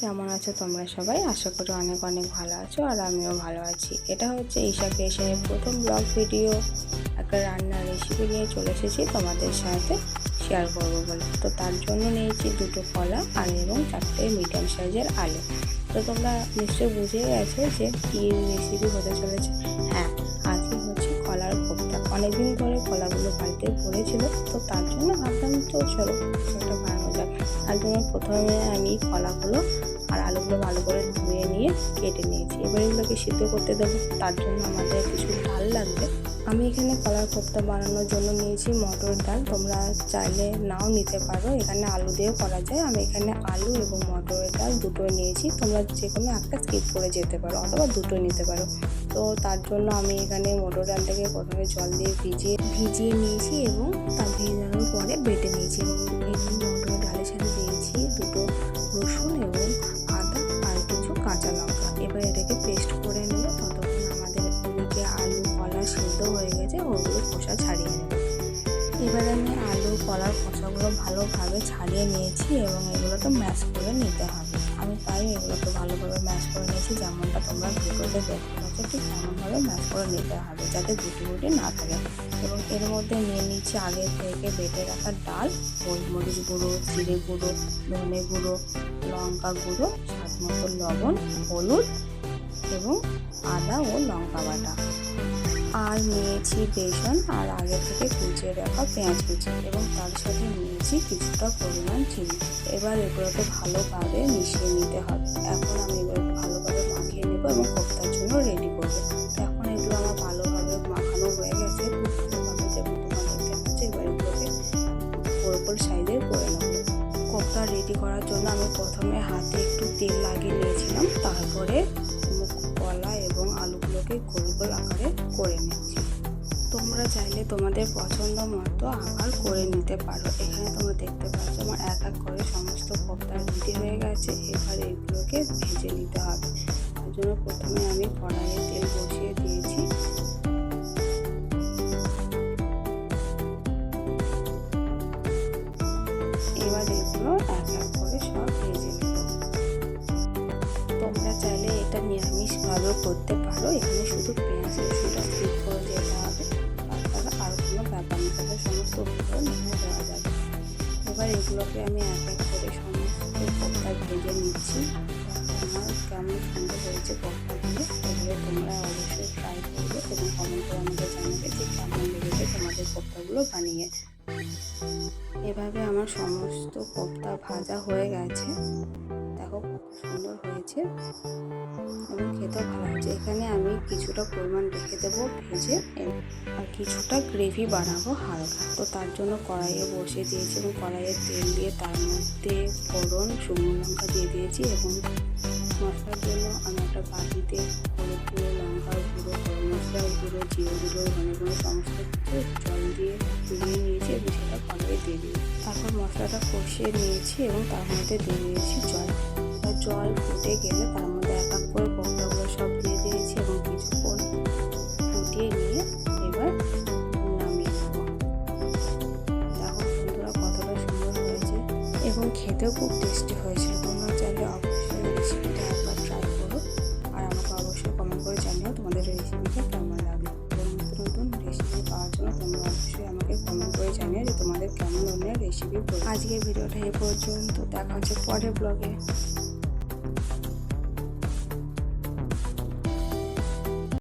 কেমন আছো তোমরা সবাই? আশা করি অনেক অনেক ভালো আছো আর আমিও ভালো আছি। এটা হচ্ছে ঈশা ক্রিয়েশনের প্রথম ব্লগ ভিডিও একটা রান্নার রেসিপি নিয়ে চলে এসেছি তোমাদের সাথে শেয়ার করব বলে। তো তার জন্য নিয়েছি দুটো কলা আর এবং চারটে মিডিয়াম সাইজের আলু। তো তোমরা নিশ্চয়ই বুঝে গেছো যে কী রেসিপি হতে চলেছে। হ্যাঁ অনেকদিন ধরে কলাগুলো বাড়িতে পড়েছিল, তো তার জন্য ভাবলাম তো চলো সেটা বানানো যাক। তার জন্য প্রথমে আমি কলাগুলো আর আলুগুলো ভালো করে ধুয়ে নিয়ে কেটে নিয়েছি। এবার এগুলোকে সিদ্ধ করতে দেবো। তার জন্য আমাদের কিছু ডাল লাগবে। আমি এখানে কলার কোপ্তা বানানোর জন্য নিয়েছি মটর ডাল। তোমরা চাইলে নাও নিতে পারো। এখানে আলু দিয়েও করা যায়। আমি এখানে আলু এবং মটরের ডাল দুটোই নিয়েছি। তোমরা যে কোনো একটা স্কিপ করে যেতে পারো, অথবা দুটোই নিতে পারো। তো তার জন্য আমি এখানে মটর ডালটাকে প্রথমে জল দিয়ে ভিজিয়ে ভিজিয়ে নিয়েছি এবং তা ভেজানোর পরে বেটে নিয়েছি এবং এই মটর ডালের সাথে দিয়েছি, দুটো রসুন এবং আদা আর কিছু কাঁচা লঙ্কা। এবার এটাকে পেস্ট করে নেব ততক্ষণ আমাদের ওদিকে আলু কলা সিদ্ধ হয়ে গেছে, ওগুলো খোসা ছাড়িয়ে নেব। এবার আমি আলু কলার খোসাগুলো ভালোভাবে ছাড়িয়ে নিয়েছি এবং এগুলোকে ম্যাশ করে নিতে হবে। আমি তাই এগুলোকে ভালোভাবে ম্যাশ করে নিয়েছি, যেমনটা তোমরা ভিডিওতে দেখতে পাচ্ছ, ঠিক তেমনভাবে ম্যাশ করে নিতে হবে যাতে গুটি গুটি না থাকে। এবং এর মধ্যে নিয়ে নিচ্ছি আগে থেকে বেটে রাখা ডাল, গোলমরিচ গুঁড়ো, জিরে গুঁড়ো, ধনে গুঁড়ো, লঙ্কা গুঁড়ো, স্বাদ মতো লবণ, হলুদ এবং আদা ও লঙ্কা বাটা। আর নিয়েছি বেসন, আর আগে থেকে কুচিয়ে রাখা পেঁয়াজ কুচি, এবং তার সাথে নিয়েছি কিছুটা পরিমাণ চিনি। এবার এগুলোকে ভালোভাবে মিশিয়ে নিতে হবে। এখন আমি এগুলোকে ভালোভাবে মাখিয়ে নেব এবং কোপ্তার জন্য রেডি করব। এখন এগুলো আমার ভালোভাবে মাখানো হয়ে গেছে। ভালোভাবে যেমন পাচ্ছ, এবার এগুলোকে গোল গোল সাইজের করে নেব। কোপ্তা রেডি করার জন্য আমি প্রথমে হাতে একটু তেল লাগিয়ে নিয়েছিলাম, তারপরে কলা এবং আলুগুলোকে গোল গোল আকারে করে নিচ্ছি তোমরা চাইলে তোমাদের পছন্দ মতো আকার করে নিতে পারো। এখানে তোমরা দেখতে পাচ্ছ আমার এক এক করে সমস্ত কোপ্তা রেডি হয়ে গেছে। এবার এগুলোকে ভেজে নিতে হবে। তার জন্য প্রথমে আমি কড়াইয়ে তেল বসিয়ে দিয়েছি। এবার এগুলো এক এক করে সব নিরামিষভাবেও করতে পারো। এখানে শুধু পেঁয়াজ রসুনটা স্কিপ করে যেতে হবে তাছাড়া আর কোনো ব্যাপার না তাহলে সমস্ত উপকরণ এখানে দেওয়া যাবে। এবার এগুলোকে আমি এক এক করে সমস্ত কোপ্তা ভেজে নিচ্ছি। আমার কেমন সুন্দর হয়েছে কোপ্তাগুলো এগুলো তোমরা অবশ্যই ট্রাই করবে এবং কমেন্ট করে আমাকে জানাবে যে কেমন লেগেছে তোমাদের কোপ্তাগুলো বানিয়ে। এভাবে আমার সমস্ত কোপ্তা ভাজা হয়ে গেছে। হয়েছে। এবং খেতেও ভালো হয়েছে। এখানে আমি কিছুটা পরিমাণ রেখে দেবো ভেজে। আর কিছুটা গ্রেভি বানাবো হালকা। তো তার জন্য কড়াইয়ে বসিয়ে দিয়েছি এবং কড়াইয়ে তেল দিয়ে তার মধ্যে ফোড়ন, শুকনো লঙ্কা দিয়ে দিয়েছি এবং মশলার জন্য আমি একটা বাটিতে হলুদ গুঁড়ো লঙ্কার গুঁড়ো, গরম মশলার গুঁড়ো, জিরে গুঁড়ো, ধনে গুঁড়ো সমস্ত কিছু জল দিয়ে গুলিয়ে নিয়েছি এবং সেটা কড়াইয়ে দিয়ে দিয়েছি। তারপর মশলাটা কষিয়ে নিয়েছি এবং তার মধ্যে দিয়ে দিয়েছি জল। জল ফুটে গেলে তার মধ্যে এক এক করে কোপ্তাগুলো সব দিয়ে দিয়েছি এবং কিছুক্ষণ ফুটিয়ে নিয়ে এবার নামিয়ে নেব। দেখো বন্ধুরা কতটা সুন্দর হয়েছে এবং খেতেও খুব টেস্টি হয়েছিল তোমরা চাইলে অবশ্যই রেসিপিটা একবার ট্রাই করো আর আমাকে অবশ্যই কমেন্ট করে জানিও তোমাদের রেসিপিটা কেমন লাগল। নতুন নতুন রেসিপি পাওয়ার জন্য তোমরা অবশ্যই আমাকে কমেন্ট করে জানিও যে তোমাদের কেমন ধরনের রেসিপি আজকের ভিডিওটা এ পর্যন্ত। দেখা হচ্ছে পরের ব্লগে Thank you.